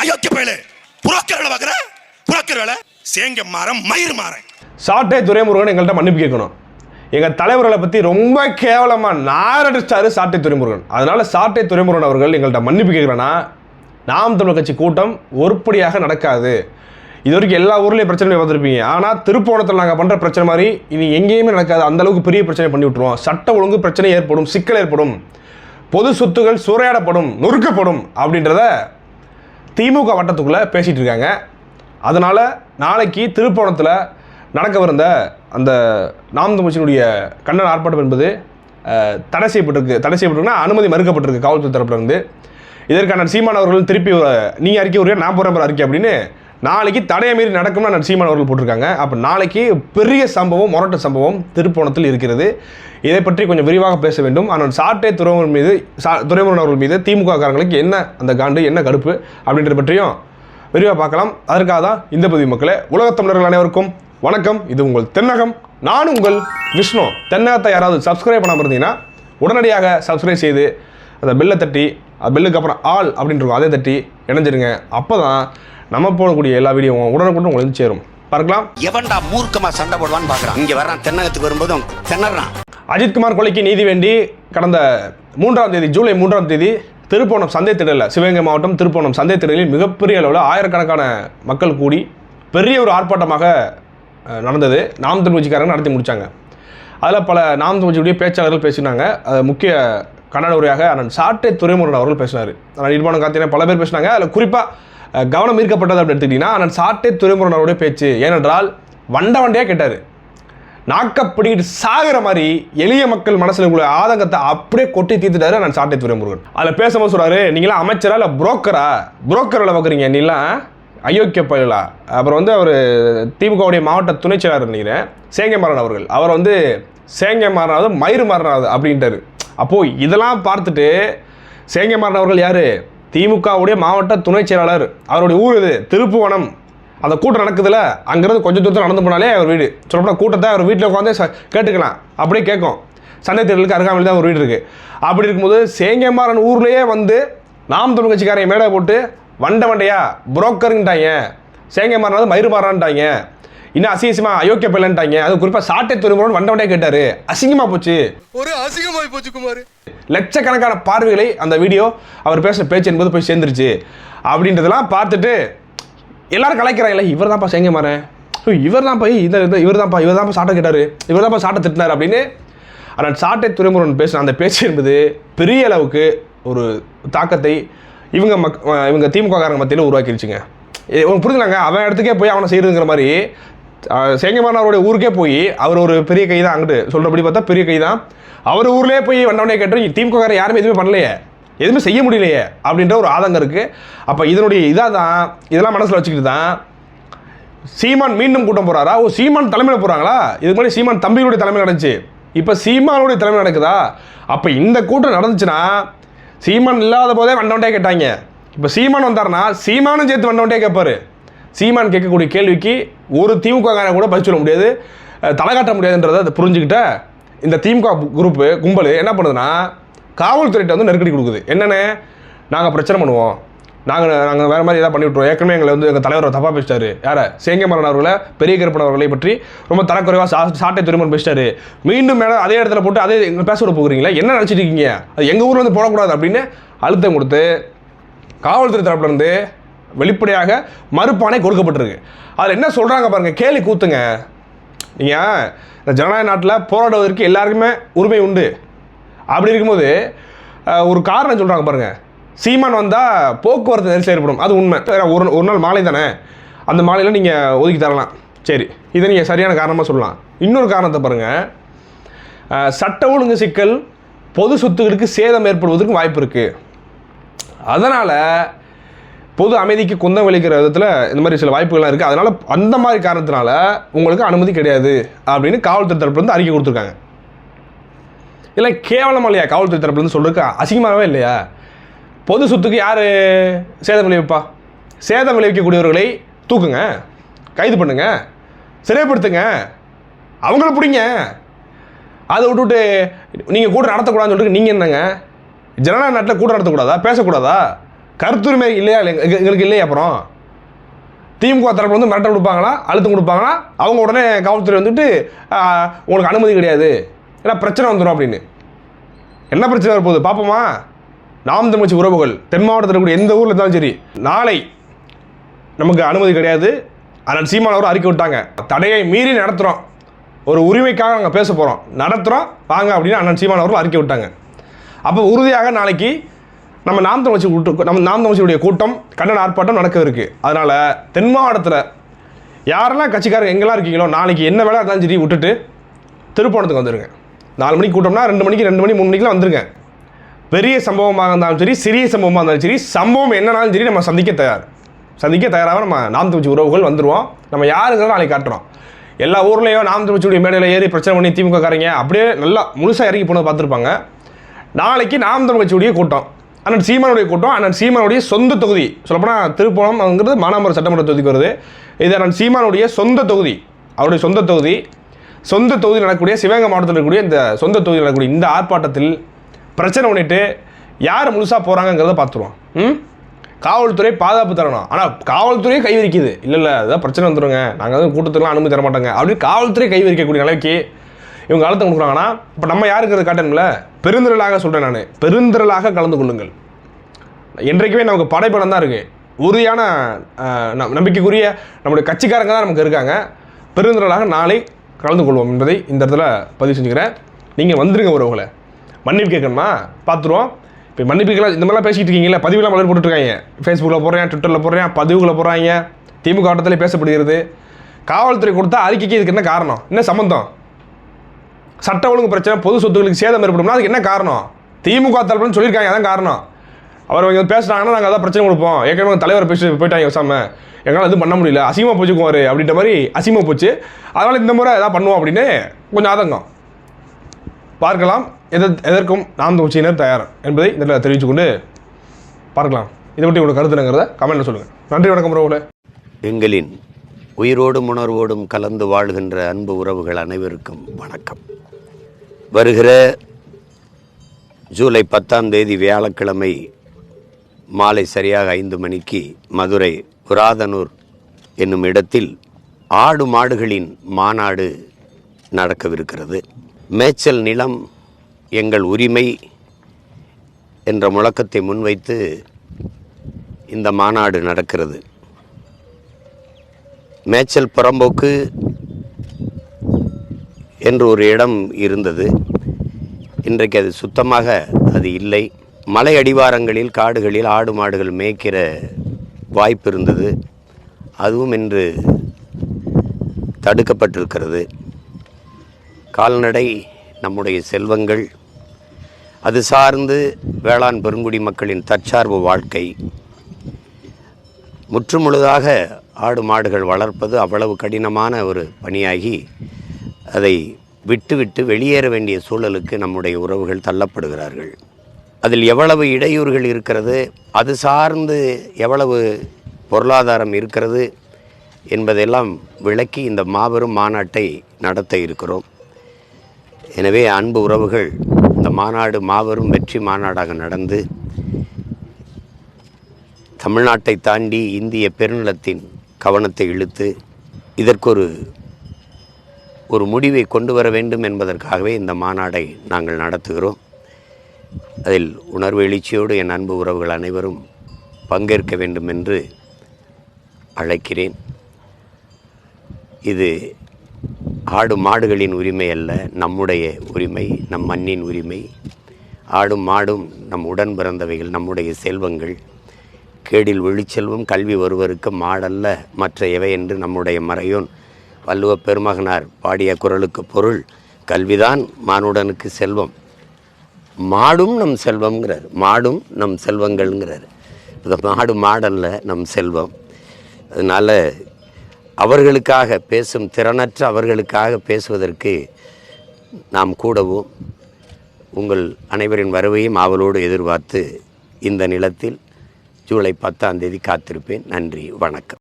அயோக்கிய பயலே. புரோக்கர் வேலை பார்க்குற? புரோக்கர் வேலை? சேங்க மாறன் மயிர் மாறன் சாட்டை துரைமுருகன் எங்கள்கிட்ட மன்னிப்பு கேட்கணும். எங்கள் தலைவர்களை பற்றி ரொம்ப கேவலமாக நாரடிச்சாரு சாட்டை துரைமுருகன். அதனால் சாட்டை துரைமுருகன் அவர்கள் எங்கள்கிட்ட மன்னிப்பு கேட்குறேன்னா நாம் தமிழர் கட்சி கூட்டம் ஒருப்படியாக நடக்காது. இது வரைக்கும் எல்லா ஊர்லேயும் பிரச்சனை பார்த்துருப்பீங்க. ஆனால் திருப்போணத்தில் நாங்கள் பண்ணுற பிரச்சனை மாதிரி இனி எங்கேயுமே நடக்காது. அந்தளவுக்கு பெரிய பிரச்சனை பண்ணி விட்ருவோம் சட்ட ஒழுங்கு பிரச்சனை ஏற்படும் சிக்கல் ஏற்படும். பொது சொத்துகள் சூறையாடப்படும் நொறுக்கப்படும் அப்படின்றத திமுக வட்டத்துக்குள்ளே பேசிகிட்டு இருக்காங்க. அதனால் நாளைக்கு திருப்போணத்தில் நடக்கவிருந்த அந்த நாம் தமிழ்ச்சியினுடைய கண்டன ஆர்ப்பாட்டம் என்பது தடை செய்யப்பட்டிருக்கு. தடை செய்யப்பட்டிருக்குன்னா அனுமதி மறுக்கப்பட்டிருக்கு காவல்துறை தரப்புல இருந்து. இதற்கான சீமான் அவர்கள் திருப்பி நீ அறிக்கை ஒரு நான் போகிறேன் அறிக்கை அப்படின்னு நாளைக்கு தடையை மீறி நடக்கும்னு நான் சீமான் அவர்கள் போட்டிருக்காங்க. அப்போ நாளைக்கு பெரிய சம்பவம் மொரட்ட சம்பவம் திருப்போணத்தில் இருக்கிறது. இதை பற்றி கொஞ்சம் விரிவாக பேச வேண்டும். ஆனால் சாட்டை துறைமுருகன் மீது சா துரைமுருகன் அவர்கள் மீது திமுக காரங்களுக்கு என்ன அந்த காண்டு என்ன கடுப்பு அப்படின்றத பற்றியும் விரிவாக பார்க்கலாம். அதற்காக தான் இந்த பகுதி மக்களே உலகத் தமிழர்கள் அனைவருக்கும் வணக்கம். இது உங்கள் தென்னகம். நான் உங்கள் விஷ்ணு. தென்னகத்தை யாராவது சப்ஸ்கிரைப் பண்ணாமல் இருந்தீங்கன்னா உடனடியாக சப்ஸ்கிரைப் செய்து அந்த பெல்லை தட்டி அந்த பெல்லுக்கு அப்புறம் ஆல் அப்படின்ட்டு இருக்கும் அதை தட்டி இணைஞ்சிருங்க. அப்போ தான் நம்ம போடக்கூடிய எல்லா வீடியோவும் உடனுக்குடன் உங்களுக்கு சேரும். பார்க்கலாம். எவன்டா மூர்க்கமா சண்டை போடுவான்னு பாக்குறான் இங்க வர்றான் தென்னகத்துக்கு வரும்போதும் திணறான். அஜித்குமார் கொலைக்கு நீதி வேண்டி கடந்த மூன்றாம் தேதி ஜூலை மூன்றாம் தேதி திருப்போணம் சந்தை திடலில் சிவகங்கை மாவட்டம் திருப்போணம் சந்தை திடலில் மிகப்பெரிய அளவில் ஆயிரக்கணக்கான மக்கள் கூடி பெரிய ஒரு ஆர்ப்பாட்டமாக நடந்தது. நாம் தமிழ்ச்சிக்காரங்க நடத்தி முடித்தாங்க அதில் பல நாம் தமிழ்ச்சியுடைய பேச்சாளர்கள் பேசினாங்க. அது முக்கிய கன்னட உரையாக அண்ணன் சாட்டை துரைமுருகன் அவர்கள் பேசினார். ஆனால் நிர்மாணம் காத்தினா பல பேர் பேசினாங்க. அதில் குறிப்பாக கவனம் ஈர்க்கப்பட்டது அப்படின்னு எடுத்துக்கிட்டிங்கன்னா அண்ணன் சாட்டை துரைமுருகன் பேச்சு. ஏனென்றால் வண்ட வண்டையாக கேட்டார். நாக்கப்பிடிக்கிட்டு சாகிற மாதிரி எளிய மக்கள் மனசில் உள்ள ஆதங்கத்தை அப்படியே கொட்டி தீர்த்துட்டாரு நான் சாட்டை துறைமுருகன் அதில் பேசும்போது சொல்கிறாரு நீங்களாம் அமைச்சரா இல்லை புரோக்கரா? புரோக்கரில் பார்க்குறீங்க நீலாம் அயோக்கிய பயிலா? அப்புறம் வந்து அவர் திமுகவுடைய மாவட்ட துணை செயலாளர் நினைக்கிறேன் சேங்கமாறன் அவர்கள். அவர் வந்து சேங்கமாறனாவது மயிறு மாறனாவது அப்படின்ட்டாரு. அப்போது இதெல்லாம் பார்த்துட்டு சேங்கமாறன் அவர்கள் யார்? திமுகவுடைய மாவட்ட துணை செயலாளர் அவருடைய ஊர் இது திருப்புவனம். அந்த கூட்டம் நடக்குதுல அங்கேருந்து கொஞ்சம் தூரத்தில் நடந்து போனாலே அவர் வீடு. சொல்லப்போனால் கூட்டத்தை அவர் வீட்டில் உட்காந்து கேட்டுக்கலாம். அப்படியே கேட்கும். சந்தை தேர்தலுக்கு அருகாமையில் தான் ஒரு வீடு இருக்குது அப்படி இருக்கும்போது சேங்கமாறன் ஊர்லேயே வந்து நாம் தமிழ் கட்சிக்காரையை மேடை போட்டு வண்ட வண்டையா? புரோக்கருங்கிட்டாங்க சேங்கமாறன் வந்து மயிறு மாறான்ட்டாங்க இன்னும் அசிங்கமா அயோக்கிய பிள்ளைன்ட்டாங்க. அது குறிப்பாக சாட்டை துறைமுருகன் வண்ட வண்டையா கேட்டார். அசிங்கமாக போச்சு. ஒரு அசிங்கமாய் போச்சு குமார். லட்சக்கணக்கான பார்வைகளை அந்த வீடியோ அவர் பேசுகிற பேச்சு என்பது போய் சேர்ந்துருச்சு. அப்படின்றதெல்லாம் பார்த்துட்டு எல்லாரும் கலாய்க்கிறாங்களே இவர் தான்ப்பா செங்க மாறேன் இவர் தான்ப்பா இந்த இவர் தான்ப்பா இவர் தான்ப்பா சாட்டை கேட்டார். இவர் தான்ப்பா சாட்டை திட்டினார் அப்படின்னு ஆனால் சாட்டை துறைமுருகன் பேசின அந்த பேச்சு என்பது பெரிய அளவுக்கு ஒரு தாக்கத்தை இவங்க மக் இவங்க திமுக காரங்க மத்தியில் உருவாக்கிருச்சுங்க. உங்களுக்கு புரிஞ்சுலாங்க அவன் இடத்துக்கே போய் அவனை செய்யறதுங்கிற மாதிரி சேங்கமானவருடைய ஊருக்கே போய் அவர் ஒரு பெரிய கை தான் அங்கிட்டு. சொல்கிறபடி பார்த்தா பெரிய கை தான் அவர் ஊர்லேயே போய் வந்தவனே கேட்டு திமுகக்கார யாருமே எதுவுமே பண்ணலையே. எதுவுமே செய்ய முடியலையே. அப்படின்ற ஒரு ஆதங்கம் இருக்குது அப்போ இதனுடைய இதாக தான் இதெல்லாம் மனசில் வச்சுக்கிட்டு தான் சீமான் மீண்டும் கூட்டம் போகிறாரா ஓ சீமான் தலைமையில் போகிறாங்களா இதுக்கு முன்னாடி சீமான் தம்பியுடைய தலைமை நடந்துச்சு. இப்போ சீமானுடைய தலைமை நடக்குதா? அப்போ இந்த கூட்டம் நடந்துச்சுன்னா சீமான் இல்லாத போதே வண்டவன்டே கேட்டாங்க. இப்போ சீமான் வந்தாருன்னா சீமானும் சேர்த்து வண்டவன்டே கேட்பாரு சீமான் கேட்கக்கூடிய கேள்விக்கு ஒரு திமுக கூட பதில் சொல்ல முடியாது. தலை காட்ட முடியாதுன்றதை அதை புரிஞ்சுக்கிட்ட இந்த திமுக குரூப்பு கும்பல் என்ன பண்ணுதுன்னா காவல்துறையிட்ட வந்து நெருக்கடி கொடுக்குது. என்னென்ன? நாங்கள் பிரச்சனை பண்ணுவோம். நாங்கள் நாங்கள் வேறு மாதிரி ஏதாவது பண்ணி விட்ருவோம் ஏற்கனவே எங்களை வந்து எங்கள் தலைவர் தப்பாக பேசிட்டாரு. யாரை? சேங்கமரன் அவர்களை பெரிய கருப்பன் அவர்களை பற்றி ரொம்ப தரக்குறைவாக சா சாட்டை துறைமுறை பேசிட்டாரு. மீண்டும் மேலே அதே இடத்துல போட்டு அதே எங்கள் பேச விட போகிறீங்களா? என்ன நினச்சிட்டு இருக்கீங்க? அது எங்கள் ஊரில் வந்து போடக்கூடாது அப்படின்னு அழுத்தம் கொடுத்து காவல்துறை தரப்புலேருந்து வெளிப்படையாக மறுப்பானை கொடுக்கப்பட்டிருக்கு. அதில் என்ன சொல்கிறாங்க பாருங்கள் கேலி கூத்துங்க. நீங்கள் இந்த ஜனநாயக நாட்டில் போராடுவதற்கு எல்லாருக்குமே உரிமை உண்டு. அப்படி இருக்கும்போது ஒரு காரணம் சொல்கிறாங்க பாருங்கள் சீமான் வந்தால் போக்குவரத்து நெரிசல் ஏற்படும். அது உண்மை. ஒரு ஒரு நாள் மாலை தானே. அந்த மாலையில் நீங்கள் ஒதுக்கி தரலாம். சரி இதை நீங்கள் சரியான காரணமாக சொல்லலாம். இன்னொரு காரணத்தை பாருங்கள் சட்ட ஒழுங்கு சிக்கல் பொது சொத்துக்களுக்கு சேதம் ஏற்படுவதற்கு வாய்ப்பு இருக்குது அதனால் பொது அமைதிக்கு குந்தம் விளைக்கிற விதத்தில் இந்த மாதிரி சில வாய்ப்புகள்லாம் இருக்குது அதனால் அந்த மாதிரி காரணத்தினால உங்களுக்கு அனுமதி கிடையாது அப்படின்னு காவல்துறை தரப்புலேருந்து அறிக்கை கொடுத்துருக்காங்க. இல்லை கேவலமாக இல்லையா காவல்துறை தரப்புலேருந்து சொல்கிறதுக்கு அசிங்கமாகவே இல்லையா? பொது சொத்துக்கு யார் சேதம் விளைவிப்பா? சேதம் விளைவிக்கக்கூடியவர்களை தூக்குங்க கைது பண்ணுங்க சிறைப்படுத்துங்க. அவங்கள பிடிங்க. அதை விட்டுவிட்டு நீங்கள் கூட்டம் நடத்தக்கூடாதுன்னு சொல்லிட்டு நீங்கள் என்னங்க? ஜனநாயக நாட்டில் கூட்டம் நடத்தக்கூடாதா? பேசக்கூடாதா? கருத்துரிமை இல்லையா? இல்லை எங்களுக்கு இல்லையா அப்புறம்? திமுக தரப்பு வந்து மிரட்டல் கொடுப்பாங்களா? அழுத்தம் கொடுப்பாங்களா? அவங்க உடனே காவல்துறை வந்துட்டு உங்களுக்கு அனுமதி கிடையாது. ஏன்னா பிரச்சனை வந்துடும் அப்படின்னு. என்ன பிரச்சனை வரப்போகுது? பார்ப்போமா நாம் தமிழ்ச்சி உறவுகள் தென் மாவட்டத்தில் இருக்கக்கூடிய எந்த ஊரில் இருந்தாலும் சரி நாளை நமக்கு அனுமதி கிடையாது. அண்ணன் சீமான அவர் அறிக்கை விட்டாங்க. தடையை மீறி நடத்துகிறோம் ஒரு உரிமைக்காக நாங்கள் பேச போகிறோம் நடத்துகிறோம் வாங்க அப்படின்னு அண்ணன் சீமான் அவர்கள் அறிக்கை விட்டாங்க. அப்போ உறுதியாக நாளைக்கு நம்ம நாம் தமிழ்ச்சி கூட்டம் நம்ம நாம் தமிழ்ச்சியுடைய கூட்டம் கண்டன ஆர்ப்பாட்டம் நடக்க இருக்குது அதனால் தென் மாவட்டத்தில் யாரெல்லாம் கட்சிக்காரங்க எங்கெல்லாம் இருக்கீங்களோ நாளைக்கு என்ன வேலை இருந்தாலும் சரி விட்டுட்டு திருப்போணத்துக்கு வந்துடுங்க நாலு மணிக்கு கூட்டம்னா ரெண்டு மணிக்கு ரெண்டு மணி மூணு மணிக்கெலாம் வந்துருங்க. பெரிய சம்பவமாக இருந்தாலும் சரி சிறிய சம்பவமாக இருந்தாலும் சரி சம்பவம் என்னன்னாலும் சரி நம்ம சந்திக்க தயார். சந்திக்க தயாராக நம்ம நாம் தமிழ்ச்சி உறவுகள் வந்துடுவோம் நம்ம யாருங்கிறத நாளைக்கு காட்டுறோம். எல்லா ஊர்லேயும் நாம் தமிழ்ச்சியுடைய மேடையில் ஏறி பிரச்சனை பண்ணி திமுக காரங்க அப்படியே நல்லா முழுசாக இறங்கி போனதை பார்த்துருப்பாங்க. நாளைக்கு நாம் தமிழ்ச்சியுடைய கூட்டம். அண்ணன் சீமானுடைய கூட்டம் அண்ணன் சீமானுடைய சொந்த தொகுதி. சொல்லப்போனால் திருப்போணம்ங்கிறது மானாமரம் சட்டமன்ற தொகுதிக்கு வருது. இது அண்ணன் சீமானுடைய சொந்த தொகுதி. அவருடைய சொந்த தொகுதி. சொந்த தொகுதி நடக்கக்கூடிய சிவகங்கை மாவட்டத்தில் இருக்கக்கூடிய இந்த சொந்த தொகுதி நடக்கக்கூடிய இந்த ஆர்ப்பாட்டத்தில் பிரச்சனை பண்ணிட்டு யார் முழுசாக போகிறாங்கங்கிறத பார்த்துருவோம். ம்? காவல்துறை பாதுகாப்பு தரணும். ஆனால் காவல்துறையே கை விரிக்குது இல்லை இல்லை அதான் பிரச்சனை வந்துடுங்க நாங்கள் வந்து கூட்டத்துக்குலாம் அனுமதி தர மாட்டாங்க அப்படின்னு காவல்துறை கை விரிக்கக்கூடிய நிலைக்கு இவங்க அழுத்தம் கொடுக்குறாங்கன்னா இப்போ நம்ம யாருங்கிறது காட்டணும்ல? பெருந்திரளாக சொல்கிறேன் நான். பெருந்திரளாக கலந்து கொள்ளுங்கள். என்றைக்குமே நமக்கு படைப்படம் தான் இருக்குது உறுதியான நம்- நம்பிக்கைக்குரிய நம்முடைய கட்சிக்காரங்க தான் நமக்கு இருக்காங்க. பெருந்திரளாக நாளை கலந்து கொள்வோம் என்பதை இந்த இடத்துல பதிவு செஞ்சுக்கிறேன். நீங்கள் வந்துருங்க உறவுகளை மன்னிப்பு கேட்கணுமா? பார்த்துருவோம். இப்போ மன்னிப்பு இந்த மாதிரிலாம் பேசிக்கிட்டு இருக்கீங்களா பதிவுலாம் மலர் போட்டுருக்காங்க. ஃபேஸ்புக்கில் போடுறேன் ட்விட்டரில் போடுறேன் பதிவுகளை போடுறாங்க. திமுக ஆட்டத்தில் பேசப்படுகிறது. காவல்துறை கொடுத்தா அறிக்கைக்கு இதுக்கு என்ன காரணம்? என்ன சம்மந்தம் சட்ட ஒழுங்கு பிரச்சனை பொது சொத்துக்களுக்கு சேதம் ஏற்படும்னா அதுக்கு என்ன காரணம்? திமுக தரப்புன்னு சொல்லியிருக்காங்க அதான் காரணம். அவர் இவங்க பேசுனாங்கன்னா நாங்கள் அதான் பிரச்சனை கொடுப்போம். ஏற்கனவே தலைவர் பேசி போயிட்டாங்க பேசாம. எங்களால் எதுவும் பண்ண முடியல. அசிங்கமாக போச்சுக்குவார் அப்படின்ற மாதிரி அசிங்கமாக போச்சு. அதனால் இந்த முறை எதாவது பண்ணுவோம் அப்படின்னு கொஞ்சம் ஆதங்கம். பார்க்கலாம். எத எதற்கும் நாம் உச்சியினர் தயார் என்பதை இந்த தெரிவிச்சுக்கொண்டு தெரிவித்துக்கொண்டு பார்க்கலாம். இதை பற்றி உங்களுக்கு கருத்துனங்கிறத கமெண்ட்டில் சொல்லுங்கள் நன்றி வணக்கம் உறவுகளே. எங்களின் உயிரோடும் உணர்வோடும் கலந்து வாழ்கின்ற அன்பு உறவுகள் அனைவருக்கும் வணக்கம். வருகிற ஜூலை பத்தாம் தேதி வியாழக்கிழமை மாலை சரியாக ஐந்து மணிக்கு மதுரை புராதனூர் என்னும் இடத்தில் ஆடு மாடுகளின் மாநாடு நடக்கவிருக்கிறது. மேய்ச்சல் நிலம் எங்கள் உரிமை என்ற முழக்கத்தை முன்வைத்து இந்த மாநாடு நடக்கிறது. மேய்ச்சல் புறம்போக்கு என்று ஒரு இடம் இருந்தது. இன்றைக்கு அது சுத்தமாக அது இல்லை. மலை அடிவாரங்களில் காடுகளில் ஆடு மாடுகள் மேய்க்கிற வாய்ப்பு இருந்தது. அதுவும் இன்று தடுக்கப்பட்டிருக்கிறது. கால்நடை நம்முடைய செல்வங்கள் அது சார்ந்து வேளாண் பெருங்குடி மக்களின் தற்சார்பு வாழ்க்கை. முற்றுமுழுதாக ஆடு மாடுகள் வளர்ப்பது அவ்வளவு கடினமான ஒரு பணியாகி அதை விட்டுவிட்டு வெளியேற வேண்டிய சூழலுக்கு நம்முடைய உறவுகள் தள்ளப்படுகிறார்கள். அதில் எவ்வளவு இடையூறுகள் இருக்கிறது அது சார்ந்து எவ்வளவு பொருளாதாரம் இருக்கிறது என்பதெல்லாம் விளக்கி இந்த மாபெரும் மாநாட்டை நடத்த இருக்கிறோம். எனவே அன்பு உறவுகள் இந்த மாநாடு மாபெரும் வெற்றி மாநாடாக நடந்து தமிழ்நாட்டை தாண்டி இந்திய பெருநிலத்தின் கவனத்தை இழுத்து இதற்கொரு ஒரு முடிவை கொண்டு வர வேண்டும் என்பதற்காகவே இந்த மாநாடை நாங்கள் நடத்துகிறோம். அதில் உணர்வு எழுச்சியோடு என் அன்பு உறவுகள் அனைவரும் பங்கேற்க வேண்டும் என்று அழைக்கிறேன். இது ஆடு மாடுகளின் உரிமை அல்ல நம்முடைய உரிமை நம் மண்ணின் உரிமை. ஆடும் மாடும் நம் உடன் பிறந்தவைகள் நம்முடைய செல்வங்கள். கேடில் ஒளிச்செல்வம் கல்வி ஒருவருக்கு மாடல்ல மற்ற எவை என்று நம்முடைய மறையோன் வள்ளுவ பெருமகனார் பாடிய குரலுக்கு பொருள் கல்விதான் மானுடனுக்கு செல்வம். மாடும் நம் செல்வம்ங்கிறார். மாடும் நம் செல்வங்கள்ங்கிறார். இந்த மாடு மாடல்ல நம் செல்வம். அதனால் அவர்களுக்காக பேசும் திறனற்ற அவர்களுக்காக பேசுவதற்கு நாம் கூடவும் உங்கள் அனைவரின் வரவையும் ஆவலோடு எதிர்பார்த்து இந்த நிலத்தில் ஜூலை பத்தாம் தேதி காத்திருப்பேன். நன்றி. வணக்கம்.